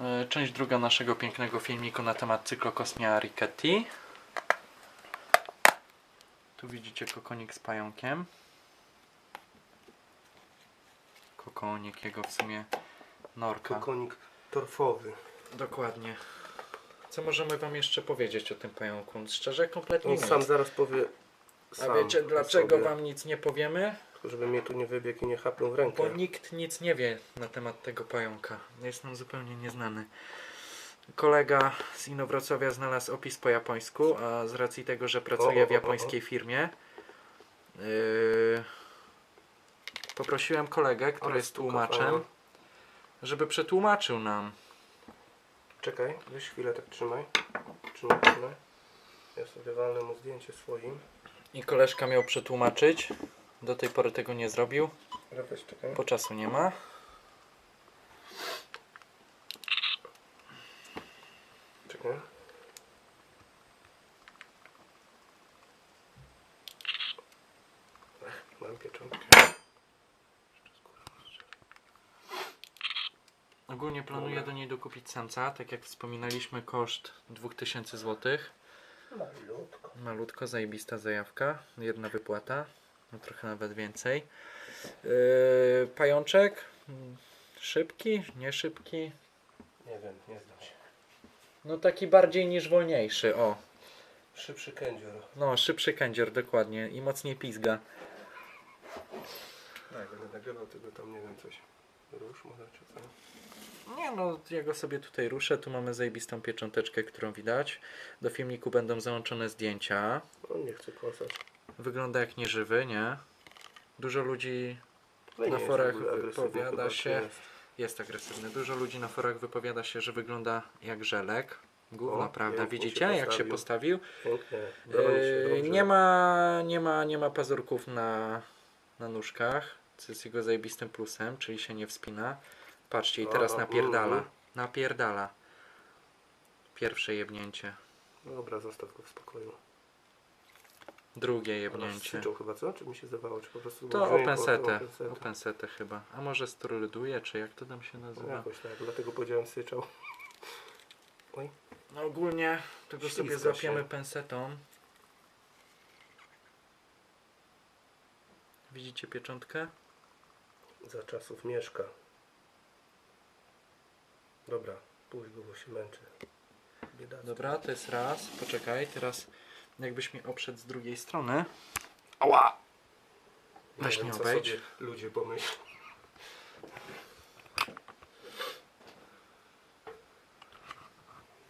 E, Część druga naszego pięknego filmiku na temat cyklokosmia Rickety. Tu widzicie kokonik z pająkiem. Kokonik jego w sumie norka. Kokonik torfowy. Dokładnie. Co możemy wam jeszcze powiedzieć o tym pająku? Szczerze, kompletnie On nic. sam zaraz powie. A Sam wiecie o dlaczego sobie. wam nic nie powiemy? Tylko żeby mnie tu nie wybiegł i nie chapnął w rękę. Bo nikt nic nie wie na temat tego pająka. Jest nam zupełnie nieznany. Kolega z Inowrocławia znalazł opis po japońsku, a z racji tego, że pracuje w japońskiej firmie, yy, poprosiłem kolegę, który jest tłumaczem, żeby przetłumaczył nam. Czekaj, weź chwilę tak trzymaj. Trzymaj, trzymaj. Ja sobie walnę mu zdjęcie swoim. I koleżka miał przetłumaczyć. Do tej pory tego nie zrobił, bo czasu nie ma. Czekaj. Ech, Mam pieczątkę. Ogólnie planuję do niej dokupić samca, tak jak wspominaliśmy, koszt 2000 zł. Malutko. Malutko, zajebista zajawka, jedna wypłata, no trochę nawet więcej. Yy, pajączek, mm, szybki, nie szybki, Nie wiem, nie znam się. no taki bardziej niż wolniejszy, o. Szybszy kędzior. No, szybszy kędzior, dokładnie, i mocniej pizga. Tak, będę nagrywał tego tam, nie wiem, coś. Rusz może czy co? Nie no, ja go sobie tutaj ruszę, tu mamy zajebistą piecząteczkę, którą widać. Do filmiku będą załączone zdjęcia. On nie chce kosać. Wygląda jak nieżywy, nie? Dużo ludzi Ale nie Na jest forach w ogóle agresywny, wypowiada chyba, czy się. jest? Jest agresywny. Dużo ludzi na forach wypowiada się, że wygląda jak żelek. Główna O, prawda. pięknie Widzicie, się jak się postawił. postawił? Pięknie. Broni się Yy, dobrze. nie, ma, nie, ma, nie ma pazurków na, na nóżkach, co jest jego zajebistym plusem, czyli się nie wspina. Patrzcie, i teraz napierdala. mhm. Napierdala. Pierwsze jebnięcie. Dobra, zostaw go w spokoju. Drugie jebnięcie. strzyczał chyba, co? Czy mi się zdawało? Czy po prostu To opensetę? Opensetę chyba. A może steryliduje, czy jak to tam się No, nazywa? jakoś tak, dlatego powiedziałem syczał. Oj, No ogólnie tego sobie Ślizga złapiemy się. pensetą. Widzicie pieczątkę? za czasów mieszka. Dobra, pójdź bo się męczy. Biedactwo. Dobra, to jest raz. Poczekaj, teraz jakbyś mi oprzedł z drugiej strony. Ała! Weź mnie obejdź. ludzie pomyślą.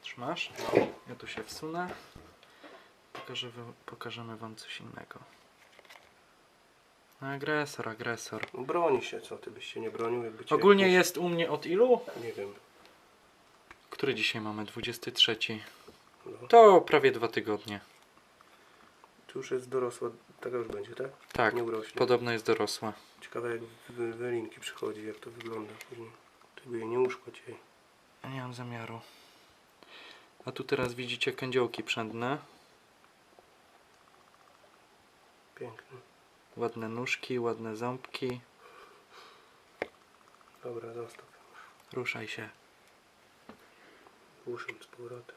Trzymasz? Ja tu się wsunę. Pokażę, pokażemy wam coś innego. Agresor, agresor. Broni się, co? Ty byś się nie bronił, jakby cię Ogólnie jakiś- jest u mnie od ilu? Nie wiem. Który dzisiaj mamy? 23. No. To prawie dwa tygodnie. Tu już jest dorosła, taka już będzie, tak? Tak, Nie urośnie. podobno jest dorosła. Ciekawe jak wy- wylinki przychodzi, jak to wygląda później. Jej nie uszkodź jej. Nie mam zamiaru. A tu teraz widzicie kędziołki przędne. Piękny. Ładne nóżki, ładne ząbki. Dobra, zostaw. Ruszaj się. Uszem z powrotem.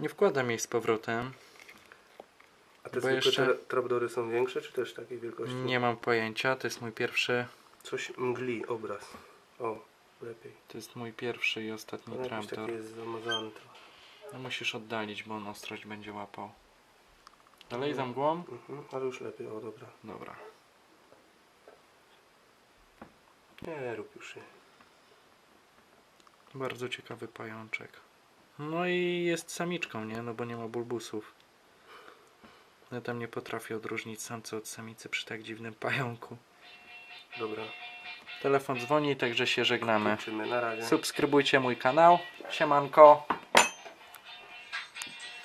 Nie wkładam jej z powrotem. A te Bo zwykłe jeszcze- tra- trapdory są większe, czy też takiej wielkości? Nie mam pojęcia. To jest mój pierwszy. Coś mgli obraz. O, lepiej. To jest mój pierwszy i ostatni jakiś trapdor. jest zamazany. No musisz oddalić, bo on ostrość będzie łapał. Dalej za mgłą? Mhm, ale już lepiej, o dobra. Dobra. Nie rób już nie. Bardzo ciekawy pajączek. No i jest samiczką, nie? No bo nie ma bulbusów. Ja tam nie potrafię odróżnić samca od samicy przy tak dziwnym pająku. Dobra, Telefon dzwoni, także się żegnamy. kończymy. Na razie. Subskrybujcie mój kanał. Siemanko.